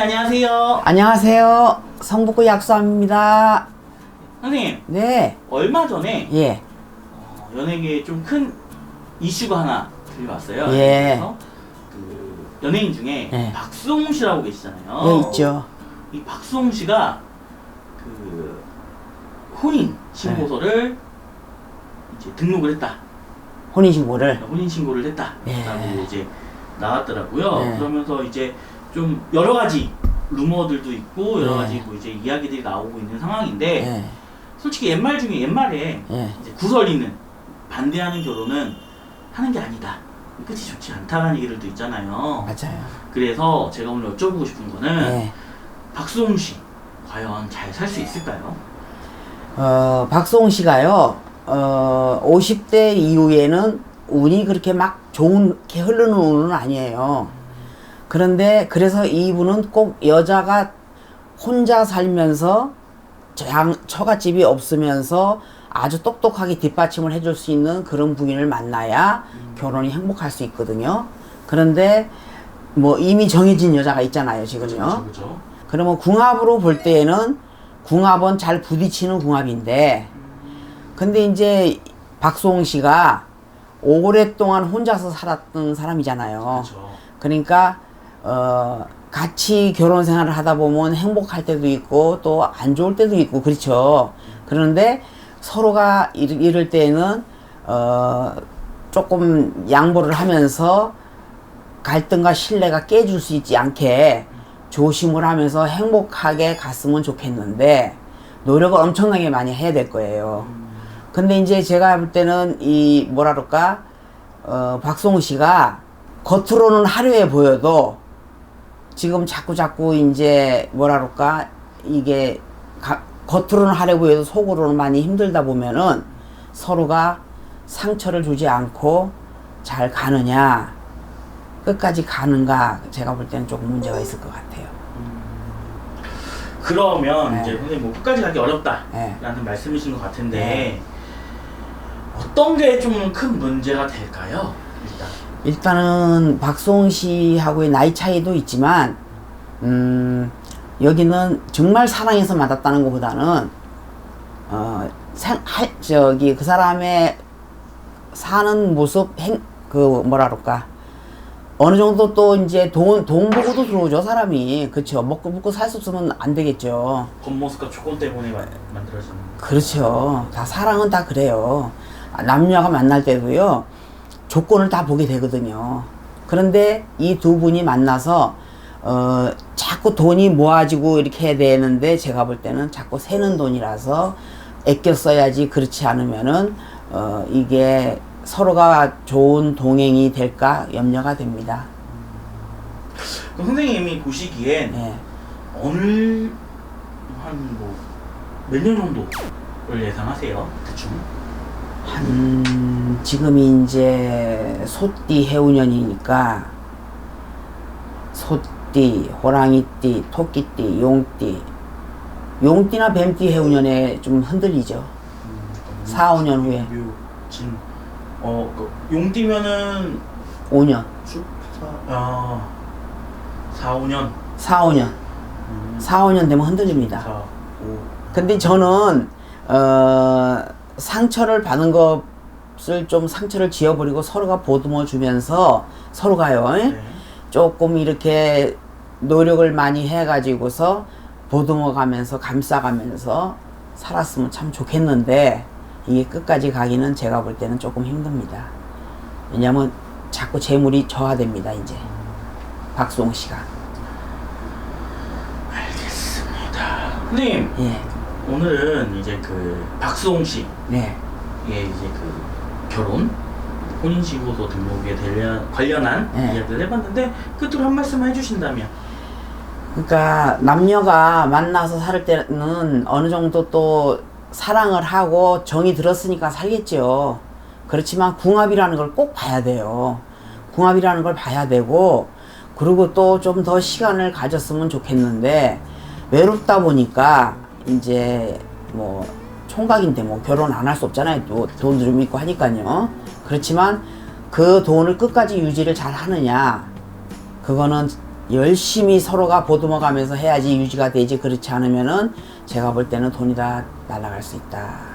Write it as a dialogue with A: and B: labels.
A: 안녕하세요.
B: 안녕하세요. 성북구 약수함입니다.
A: 선생님,
B: 네,
A: 얼마 전에
B: 예,
A: 어, 연예계에 좀 큰 이슈가 하나 들려왔어요.
B: 예.
A: 그래서 그 연예인 중에
B: 예.
A: 박수홍 씨라고 계시잖아요.
B: 예, 있죠.
A: 이 박수홍 씨가 그 혼인 신고서를 이제 등록을 했다.
B: 혼인신고를.
A: 혼인 신고를 했다라고
B: 예.
A: 이제 나왔더라고요.
B: 예.
A: 그러면서 이제 좀 여러 가지 루머들도 있고 여러
B: 예.
A: 가지 뭐 이제 이야기들이 나오고 있는 상황인데
B: 예,
A: 솔직히 옛말 중에 옛말에
B: 예,
A: 이제 구설이는 반대하는 결혼은 하는 게 아니다. 끝이 좋지 않다라는 얘기들도 있잖아요.
B: 맞아요.
A: 그래서 제가 오늘 여쭤보고 싶은 거는
B: 예.
A: 박수홍 씨 과연 잘 살 수 있을까요?
B: 어, 박수홍 씨가요, 어, 50대 이후에는 운이 그렇게 막 좋게 흐르는 운은 아니에요. 그런데 그래서 이분은 꼭 여자가 혼자 살면서 장, 처갓집이 없으면서 아주 똑똑하게 뒷받침을 해줄 수 있는 그런 부인을 만나야 결혼이 행복할 수 있거든요. 그런데 뭐 이미 정해진 여자가 있잖아요, 지금요.
A: 그렇죠.
B: 그러면 궁합으로 볼 때에는 궁합은 잘 부딪히는 궁합인데 근데 이제 박수홍 씨가 오랫동안 혼자서 살았던 사람이잖아요.
A: 그렇죠.
B: 그러니까 어 같이 결혼 생활을 하다 보면 행복할 때도 있고 또 안 좋을 때도 있고 그렇죠. 그런데 서로가 이럴, 때는 어 조금 양보를 하면서 갈등과 신뢰가 깨질 수 있지 않게 조심을 하면서 행복하게 갔으면 좋겠는데 노력을 엄청나게 많이 해야 될 거예요. 근데 이제 제가 볼 때는 이 뭐라 그럴까 어 박송우 씨가 겉으로는 화려해 보여도 지금 자꾸 자꾸 이제 뭐라 그럴까 이게 가- 겉으로는 화려해 보여도 속으로는 많이 힘들다 보면은 서로가 상처를 주지 않고 잘 가느냐 끝까지 가는가 제가 볼 때는 조금 문제가 있을 것 같아요.
A: 그러면
B: 네.
A: 이제 선생님 뭐 끝까지 가기 어렵다라는
B: 네.
A: 말씀이신 것 같은데
B: 네.
A: 어떤 게 좀 큰 문제가 될까요? 일단
B: 일단은 박수홍 씨하고의 나이 차이도 있지만 음 여기는 정말 사랑해서 만났다는 것보다는 어 생, 할, 저기 그 사람의 사는 모습 행 그 뭐라 그럴까 어느 정도 또 이제 돈 돈 보고도 들어오죠 사람이 그쵸 먹고 먹고 살 수 없으면 안 되겠죠
A: 겉모습과 조건 때문에 마- 만들어지는
B: 그렇죠. 다 사랑은 다 그래요. 아, 남녀가 만날 때도요. 조건을 다 보게 되거든요. 그런데 이 두 분이 만나서 어 자꾸 돈이 모아지고 이렇게 해야 되는데 제가 볼 때는 자꾸 새는 돈이라서 아껴 써야지 그렇지 않으면은 어 이게 서로가 좋은 동행이 될까 염려가 됩니다.
A: 그럼 선생님이 보시기엔
B: 예.
A: 어느 한 뭐 몇 년 정도를 예상하세요? 대충
B: 한 지금이 이제 소띠 해운년이니까 소띠, 호랑이띠, 토끼띠, 용띠. 용띠나 뱀띠 해운년에 좀 흔들리죠. 4, 5년 후에.
A: 묘 진 어 그, 용띠면은
B: 5년,
A: 축사 아 4, 5년.
B: 4, 5년,
A: 음,
B: 4, 5년 되면 흔들립니다.
A: 4, 5
B: 근데 저는 어, 상처를 받은 것을 좀 상처를 지어버리고 서로가 보듬어 주면서 서로가요.
A: 네.
B: 조금 이렇게 노력을 많이 해가지고서 보듬어 가면서 감싸가면서 살았으면 참 좋겠는데 이게 끝까지 가기는 제가 볼 때는 조금 힘듭니다. 왜냐면 자꾸 재물이 저하됩니다 이제 박수홍 씨가
A: 알겠습니다. 선생님
B: 예,
A: 오늘은 이제 그 박수홍 씨의
B: 네,
A: 이제 그 결혼 혼인신고서 등록에 대한 관련한
B: 네.
A: 이야기를 해봤는데 끝으로 한 말씀 해주신다면
B: 그러니까 남녀가 만나서 살 때는 어느 정도 또 사랑을 하고 정이 들었으니까 살겠죠. 그렇지만 궁합이라는 걸 꼭 봐야 돼요. 궁합이라는 걸 봐야 되고 그리고 또 좀 더 시간을 가졌으면 좋겠는데 외롭다 보니까 이제 뭐 총각인데 뭐 결혼 안 할 수 없잖아요. 또 돈도 좀 있고 하니까요. 그렇지만 그 돈을 끝까지 유지를 잘 하느냐 그거는 열심히 서로가 보듬어 가면서 해야지 유지가 되지 그렇지 않으면은 제가 볼 때는 돈이 다 날아갈 수 있다.